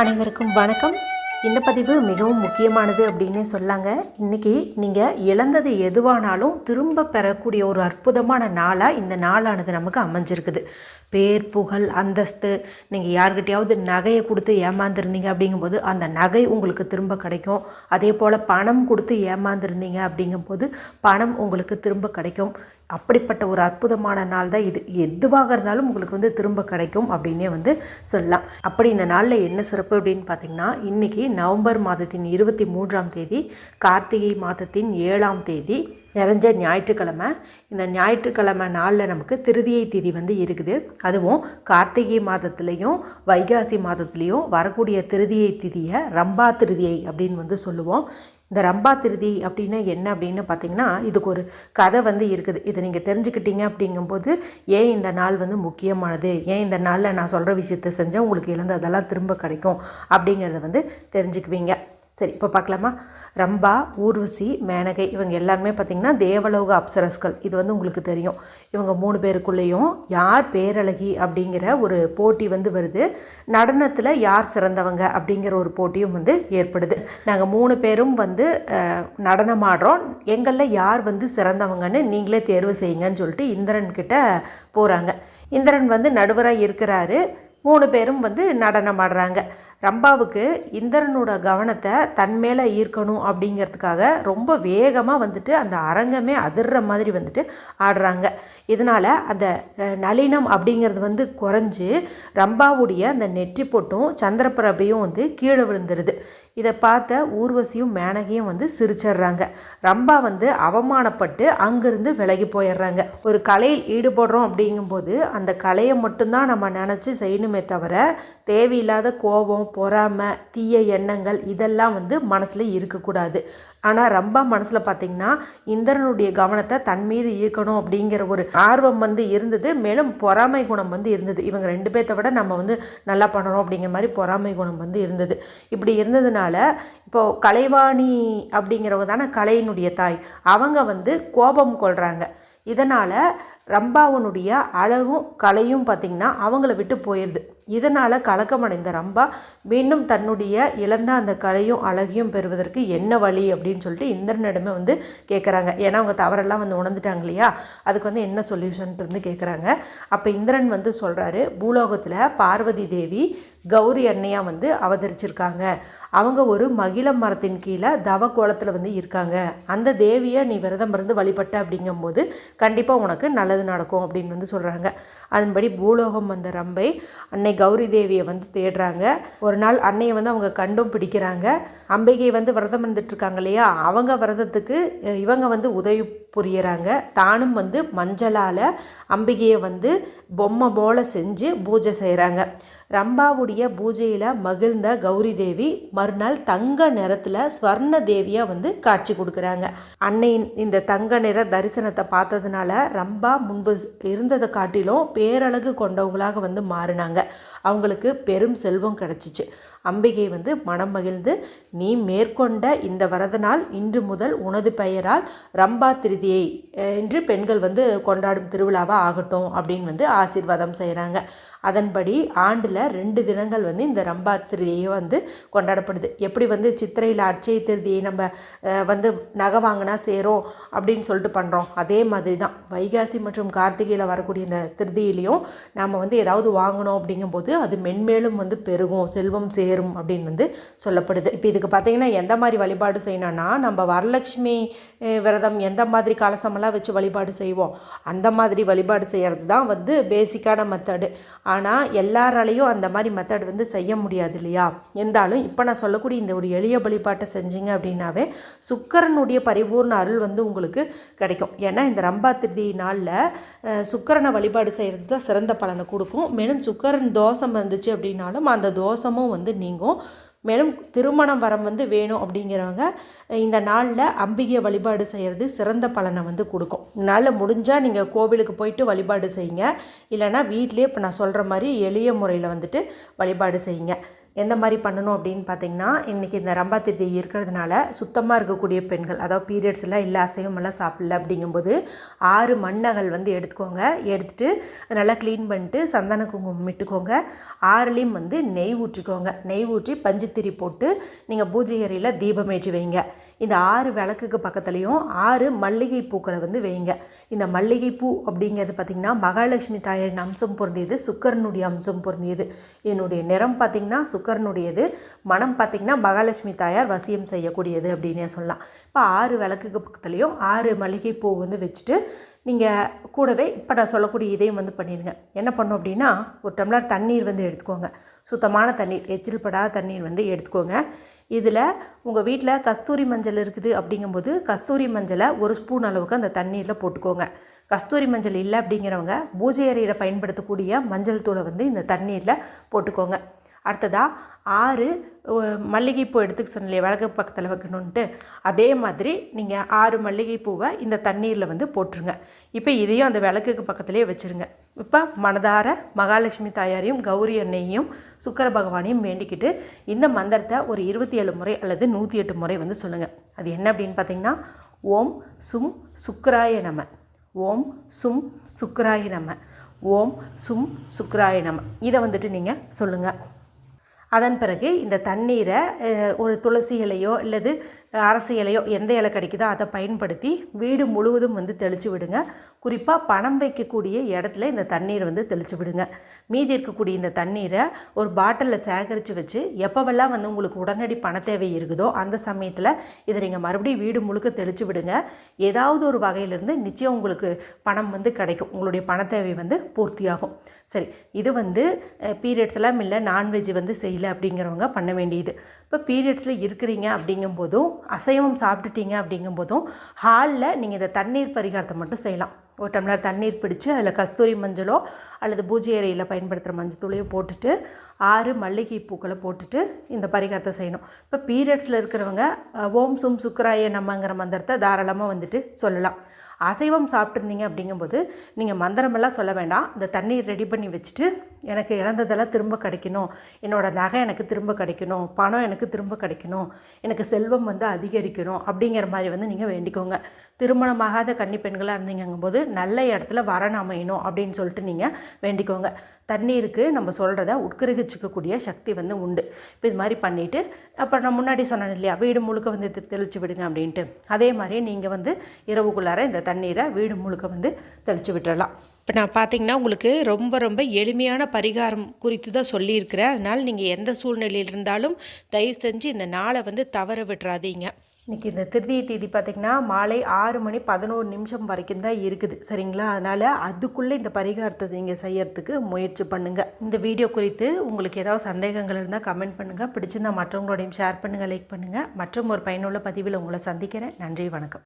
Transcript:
அனைவருக்கும் வணக்கம். இந்த பதிவு மிகவும் முக்கியமானது அப்படின்னு சொல்லாங்க. இன்றைக்கி நீங்கள் இழந்தது எதுவானாலும் திரும்ப பெறக்கூடிய ஒரு அற்புதமான நாளாக இந்த நாளானது நமக்கு அமைஞ்சிருக்குது. பேர் புகழ் அந்தஸ்து நீங்கள் யார்கிட்டையாவது நகையை கொடுத்து ஏமாந்துருந்தீங்க அப்படிங்கும்போது அந்த நகை உங்களுக்கு திரும்ப கிடைக்கும். அதே போல் பணம் கொடுத்து ஏமாந்துருந்தீங்க அப்படிங்கும்போது பணம் உங்களுக்கு திரும்ப கிடைக்கும். அப்படிப்பட்ட ஒரு அற்புதமான நாள் தான் இது. எதுவாக இருந்தாலும் உங்களுக்கு வந்து திரும்ப கிடைக்கும் அப்படின்னே வந்து சொல்லலாம். அப்படி இந்த நாளில் என்ன சிறப்பு அப்படின்னு பார்த்தீங்கன்னா இன்றைக்கி நவம்பர் மாதத்தின் இருபத்தி மூன்றாம் தேதி கார்த்திகை மாதத்தின் ஏழாம் தேதி நிறைஞ்ச ஞாயிற்றுக்கிழமை. இந்த ஞாயிற்றுக்கிழமை நாளில் நமக்கு திருதியை திதி வந்து இருக்குது. அதுவும் கார்த்திகை மாதத்துலேயும் வைகாசி மாதத்துலேயும் வரக்கூடிய திருதியை திதியை ரம்பா திருதியை அப்படின்னு வந்து சொல்லுவோம். இந்த ரம்பா திருதி அப்படின்னா என்ன அப்படின்னு பார்த்தீங்கன்னா இதுக்கு ஒரு கதை வந்து இருக்குது. இதை நீங்கள் தெரிஞ்சுக்கிட்டீங்க அப்படிங்கும்போது ஏன் இந்த நாள் வந்து முக்கியமானது? ஏன் இந்த நாளில் நான் சொல்கிற விஷயத்த செஞ்சால் உங்களுக்கு இழந்ததெல்லாம் திரும்ப கிடைக்கும் அப்படிங்கிறத வந்து தெரிஞ்சுக்குவீங்க. சரி இப்போ பார்க்கலாமா ரம்பா ஊர்வசி மேனகை இவங்க எல்லாருமே பார்த்திங்கன்னா தேவலோக அப்சரஸ்கள். இது வந்து உங்களுக்கு தெரியும். இவங்க மூணு பேருக்குள்ளேயும் யார் பேரழகி அப்படிங்கிற ஒரு போட்டி வந்து வருது. நடனத்தில் யார் சிறந்தவங்க அப்படிங்கிற ஒரு போட்டியும் வந்து ஏற்படுது. நாங்கள் மூணு பேரும் வந்து நடனம் ஆடுறோம் எங்களில் யார் வந்து சிறந்தவங்கன்னு நீங்களே தேர்வு செய்யுங்கன்னு சொல்லிட்டு இந்திரன்கிட்ட போகிறாங்க இந்திரன் வந்து நடுவராக இருக்கிறாரு. மூணு பேரும் வந்து நடனம் ஆடுறாங்க ரம்பாவுக்கு இந்திரனோட கவனத்தை தன் மேலே ஈர்க்கணும் அப்படிங்கிறதுக்காக ரொம்ப வேகமாக வந்துட்டு அந்த அரங்கமே அதிர்ற மாதிரி வந்துட்டு ஆடுறாங்க. இதனால் அந்த நளினம் அப்படிங்கிறது வந்து குறைஞ்சு ரம்பாவுடைய அந்த நெற்றி போட்டும் சந்திரபிரபையும் வந்து கீழே விழுந்துருது. இதை பார்த்த ஊர்வசியும் மேனகையும் வந்து சிரிச்சிடுறாங்க. ரம்பா வந்து அவமானப்பட்டு அங்கேருந்து விலகி போயிடுறாங்க. ஒரு கலையில் ஈடுபடுறோம் அப்படிங்கும்போது அந்த கலையை மட்டும்தான் நம்ம நினச்சி செய்யணுமே தவிர தேவையில்லாத கோபம் பொறாமை தீய எண்ணங்கள் இதெல்லாம் வந்து மனசில் இருக்கக்கூடாது. ஆனால் ரம்பா மனசில் பார்த்திங்கன்னா இந்திரனுடைய கவனத்தை தன் மீது ஈர்க்கணும் அப்படிங்கிற ஒரு ஆர்வம் வந்து இருந்தது. மேலும் பொறாமை குணம் வந்து இருந்தது. இவங்க ரெண்டு பேர்த்த விட நம்ம வந்து நல்லா பண்ணணும் அப்படிங்கிற மாதிரி பொறாமை குணம் வந்து இருந்தது. இப்படி இருந்ததுனால இப்போது கலைவாணி அப்படிங்கிறவங்க தானே கலையினுடைய தாய். அவங்க வந்து கோபம் கொள்கிறாங்க இதனால் ரம்பாவனுடைய அழகும் கலையும் பார்த்திங்கன்னா அவங்கள விட்டு போயிடுது இதனால் கலக்கமடைந்த ரம்பா மீண்டும் தன்னுடைய இழந்த அந்த கலையும் அழகையும் பெறுவதற்கு என்ன வழி அப்படின்னு சொல்லிட்டு இந்திரனிடமே வந்து கேட்குறாங்க ஏன்னா அவங்க தவறெல்லாம் வந்து உணர்ந்துட்டாங்க இல்லையா? அதுக்கு வந்து என்ன சொல்யூஷன் இருந்து கேட்குறாங்க அப்போ இந்திரன் வந்து சொல்கிறாரு பூலோகத்தில் பார்வதி தேவி கௌரி அன்னையாக வந்து அவதரிச்சிருக்காங்க. அவங்க ஒரு மகிழ மரத்தின் கீழே தவ கோலத்தில் வந்து இருக்காங்க. அந்த தேவியை நீ விரதம் இருந்து வழிபட்ட அப்படிங்கும்போது கண்டிப்பாக உனக்கு நல்லது நடக்கும் அப்படின்னு வந்து சொல்கிறாங்க அதன்படி பூலோகம் வந்த ரம்பை அன்னை கௌரி தேவியை வந்து தேடுறாங்க. ஒரு நாள் அன்னையை வந்து அவங்க கண்டும் பிடிக்கிறாங்க. அம்பிகை வந்து விரதம் இருந்துட்டு இருக்காங்க இல்லையா? அவங்க விரதத்துக்கு இவங்க வந்து உதவி புரியறாங்க. தானும் வந்து மஞ்சளால் அம்பிகையை வந்து பொம்மை போல செஞ்சு பூஜை செய்கிறாங்க ரம்பாவுடைய பூஜையில் மகிழ்ந்த கௌரி தேவி மறுநாள் தங்க நிறத்தில் ஸ்வர்ண தேவியாக வந்து காட்சி கொடுக்குறாங்க. அன்னையின் இந்த தங்க நிற தரிசனத்தை பார்த்ததுனால ரம்பா முன்பு இருந்ததை காட்டிலும் பேரழகு கொண்டவங்களாக வந்து மாறினாங்க. அவங்களுக்கு பெரும் செல்வம் கிடச்சிச்சு. அம்பிகை வந்து மனம் மகிழ்ந்து நீ மேற்கொண்ட இந்த வரத நாள் இன்று முதல் உனது பெயரால் ரம்பா திருதியை என்று பெண்கள் வந்து கொண்டாடும் திருவிழாவாக ஆகட்டும் அப்படின்னு வந்து ஆசீர்வாதம் செய்கிறாங்க அதன்படி ஆண்டில் ரெண்டு தினங்கள் வந்து இந்த ரம்பா திருதியை வந்து கொண்டாடப்படுது. எப்படி வந்து சித்திரையில் அட்சய திருதியை நம்ம வந்து நகை வாங்கினா சேரும் அப்படின்னு சொல்லிட்டு பண்ணுறோம் அதே மாதிரி தான் வைகாசி மற்றும் கார்த்திகையில் வரக்கூடிய இந்த திருதியிலையும் நாம் வந்து ஏதாவது வாங்கணும் அப்படிங்கும்போது அது மென்மேலும் வந்து பெருகும் செல்வம் சேரும் அப்படின்னு வந்து சொல்லப்படுது. இப்போ இதுக்கு பார்த்தீங்கன்னா எந்த மாதிரி வழிபாடு செய்யணும்னா நம்ம வரலட்சுமி விரதம் எந்த மாதிரி கலசமெல்லாம் வச்சு வழிபாடு செய்வோம் அந்த மாதிரி வழிபாடு செய்கிறது தான் வந்து பேசிக்கான மெத்தடு ஆனால் எல்லாராலையும் அந்த மாதிரி மெத்தட் வந்து செய்ய முடியாது இல்லையா? இருந்தாலும் இப்போ நான் சொல்லக்கூடிய இந்த ஒரு எளிய வழிபாட்டை செஞ்சீங்க அப்படின்னாவே சுக்கரனுடைய பரிபூர்ண அருள் வந்து உங்களுக்கு கிடைக்கும். ஏன்னா இந்த ரம்பா திருதி நாளில் சுக்கரனை வழிபாடு செய்கிறது தான் சிறந்த பலனை கொடுக்கும். மேலும் சுக்கரன் தோஷம் இருந்துச்சு அப்படின்னாலும் அந்த தோஷமும் வந்து நீங்கும். மேலும் திருமணம் வரம் வந்து வேணும் அப்படிங்கிறவங்க இந்த நாளில் அம்பிகை வழிபாடு செய்கிறது சிறந்த பலனை வந்து கொடுக்கும். இதனால் நாளில் முடிஞ்சால் நீங்கள் கோவிலுக்கு போயிட்டு வழிபாடு செய்யுங்க. இல்லைன்னா வீட்டிலேயே இப்போ நான் சொல்கிற மாதிரி எளிய முறையில் வந்துட்டு வழிபாடு செய்யுங்க. எந்த மாதிரி பண்ணணும் அப்படின்னு பார்த்தீங்கன்னா இன்றைக்கி இந்த ரம்பா திதி இருக்கிறதுனால சுத்தமாக இருக்கக்கூடிய பெண்கள் அதாவது பீரியட்ஸ்லாம் இல்லை அசைவமெல்லாம் சாப்பிடல அப்படிங்கும்போது ஆறு மண்ணகல் வந்து எடுத்துக்கோங்க. எடுத்துட்டு நல்லா க்ளீன் பண்ணிட்டு சந்தன குங்குமம் இட்டுக்கோங்க. ஆறுலேயும் வந்து நெய் ஊற்றிக்கோங்க. நெய் ஊற்றி பஞ்சுத்திரி போட்டு நீங்கள் பூஜை அறையில் தீபம் ஏற்றி வைங்க. இந்த ஆறு விளக்குக்கு பக்கத்துலேயும் ஆறு மல்லிகை பூக்களை வந்து வைங்க. இந்த மல்லிகை பூ அப்படிங்கிறது பார்த்திங்கன்னா மகாலட்சுமி தாயாரின் அம்சம் பொருந்தியது சுக்கரனுடைய அம்சம் பொருந்தியது. இதனுடைய நிறம் பார்த்திங்கன்னா சுக்கரனுடையது. மனம் பார்த்திங்கன்னா மகாலட்சுமி தாயார் வசியம் செய்யக்கூடியது அப்படின்னே சொல்லலாம். இப்போ ஆறு விளக்குக்கு பக்கத்துலேயும் ஆறு மல்லிகை பூ வந்து வச்சுட்டு நீங்கள் கூடவே இப்போ நான் சொல்லக்கூடிய இதையும் வந்து பண்ணிடுங்க. என்ன பண்ணும் அப்படின்னா ஒரு டம்ளர் தண்ணீர் வந்து எடுத்துக்கோங்க. சுத்தமான தண்ணீர் எச்சில் படாத தண்ணீர் வந்து எடுத்துக்கோங்க. இதில் உங்கள் வீட்டில் கஸ்தூரி மஞ்சள் இருக்குது அப்படிங்கும்போது கஸ்தூரி மஞ்சளை ஒரு ஸ்பூன் அளவுக்கு அந்த தண்ணீரில் போட்டுக்கோங்க. கஸ்தூரி மஞ்சள் இல்லை அப்படிங்கிறவங்க பூஜை அறையில் பயன்படுத்தக்கூடிய மஞ்சள் தூளை வந்து இந்த தண்ணீரில் போட்டுக்கோங்க. அடுத்ததாக ஆறு மல்லிகைப்பூ எடுத்துக்க சொன்னலையே விளக்கு பக்கத்தில் வைக்கணுன்ட்டு அதே மாதிரி நீங்கள் ஆறு மல்லிகைப்பூவை இந்த தண்ணீரில் வந்து போட்டுருங்க. இப்போ இதையும் அந்த விளக்குக்கு பக்கத்துலேயே வச்சுருங்க. இப்போ மனதார மகாலட்சுமி தாயாரையும் கௌரி அன்னையையும் சுக்கர பகவானையும் வேண்டிக்கிட்டு இந்த மந்திரத்தை ஒரு இருபத்தி ஏழு முறை அல்லது நூற்றி எட்டு முறை வந்து சொல்லுங்கள் அது என்ன அப்படின்னு பார்த்தீங்கன்னா ஓம் சும் சுக்கராய நம. ஓம் சும் சுக்கராய நம. ஓம் சும் சுக்கராய நம. இதை வந்துட்டு நீங்கள் சொல்லுங்கள் அதன் பிறகு இந்த தண்ணீரை ஒரு துளசி இலையோ இல்லது அரசு இலையோ எந்த இலை கிடைக்குதோ அதை பயன்படுத்தி வீடு முழுவதும் வந்து தெளித்து விடுங்க. குறிப்பாக பணம் வைக்கக்கூடிய இடத்துல இந்த தண்ணீரை வந்து தெளித்து விடுங்க. மீதி இருக்கக்கூடிய இந்த தண்ணீரை ஒரு பாட்டிலில் சேகரித்து வச்சு எப்போவெல்லாம் வந்து உங்களுக்கு உடனடி பண தேவை இருக்குதோ அந்த சமயத்தில் இதை நீங்கள் மறுபடியும் வீடு முழுக்க தெளித்து விடுங்க. ஏதாவது ஒரு வகையிலிருந்து நிச்சயம் உங்களுக்கு பணம் வந்து கிடைக்கும். உங்களுடைய பண தேவை வந்து பூர்த்தியாகும். சரி இது வந்து பீரியட்ஸ் எல்லாம் இல்லை நான்வெஜ் வந்து செய்யலை அப்படிங்கிறவங்க பண்ண வேண்டியது. இப்போ பீரியட்ஸில் இருக்கிறீங்க அப்படிங்கும்போதும் அசைவம் சாப்பிட்டுட்டீங்க அப்படிங்கும்போதும் ஹாலில் நீங்கள் இந்த தண்ணீர் பரிகாரத்தை மட்டும் செய்யலாம். ஒரு டம்ளர் தண்ணீர் பிடிச்சி அதில் கஸ்தூரி மஞ்சளோ அல்லது பூஜை அறையில் பயன்படுத்துகிற மஞ்சள் தூளையோ போட்டுட்டு ஆறு மல்லிகை பூக்களை போட்டுட்டு இந்த பரிகாரத்தை செய்யணும். இப்போ பீரியட்ஸில் இருக்கிறவங்க ஓம் சும் சுக்கராய நம்மங்கிற மந்திரத்தை தாராளமாக வந்துட்டு சொல்லலாம். அசைவம் சாப்பிட்ருந்தீங்க அப்படிங்கும்போது நீங்கள் மந்திரமெல்லாம் சொல்ல வேண்டாம். இந்த தண்ணீர் ரெடி பண்ணி வச்சுட்டு எனக்கு இழந்ததெல்லாம் திரும்ப கிடைக்கணும். என்னோடய நகை எனக்கு திரும்ப கிடைக்கணும். பணம் எனக்கு திரும்ப கிடைக்கணும். எனக்கு செல்வம் வந்து அதிகரிக்கணும் அப்படிங்கிற மாதிரி வந்து நீங்கள் வேண்டிக்கோங்க. திருமணமாகாத கன்னி பெண்களாக இருந்தீங்கும்போது நல்ல இடத்துல வரன் அமையணும் அப்படின்னு சொல்லிட்டு நீங்கள் வேண்டிக்கோங்க. தண்ணீருக்கு நம்ம சொல்கிறத உட்கிரகிச்சிக்கக்கூடிய சக்தி வந்து உண்டு. இப்போ இது மாதிரி பண்ணிவிட்டு அப்போ நான் முன்னாடி சொன்னேன் இல்லையா வீடு முழுக்க வந்து தெளித்து விடுங்க அப்படின்ட்டு. அதே மாதிரி நீங்கள் வந்து இரவுக்குள்ளார இந்த தண்ணீரை வீடு முழுக்க வந்து தெளித்து விட்டுறலாம். இப்போ நான் பார்த்தீங்கன்னா உங்களுக்கு ரொம்ப ரொம்ப எளிமையான பரிகாரம் குறித்து தான் சொல்லியிருக்கிறேன். அதனால் நீங்கள் எந்த சூழ்நிலையில் இருந்தாலும் தயவு செஞ்சு இந்த நாளை வந்து தவற விட்டுறாதீங்க இன்றைக்கி இந்த திருதிய தேதி பார்த்திங்கன்னா மாலை ஆறு மணி பதினோரு நிமிஷம் வரைக்கும் தான் இருக்குது. சரிங்களா? அதனால் அதுக்குள்ளே இந்த பரிகாரத்தை நீங்கள் செய்யறதுக்கு முயற்சி பண்ணுங்கள் இந்த வீடியோ குறித்து உங்களுக்கு ஏதாவது சந்தேகங்கள் இருந்தால் கமெண்ட் பண்ணுங்கள் பிடிச்சிருந்தால் மற்றவங்களோடையும் ஷேர் பண்ணுங்கள் லைக் பண்ணுங்கள் மற்றும் ஒரு பயனுள்ள பதிவில் உங்களை சந்திக்கிறேன். நன்றி வணக்கம்.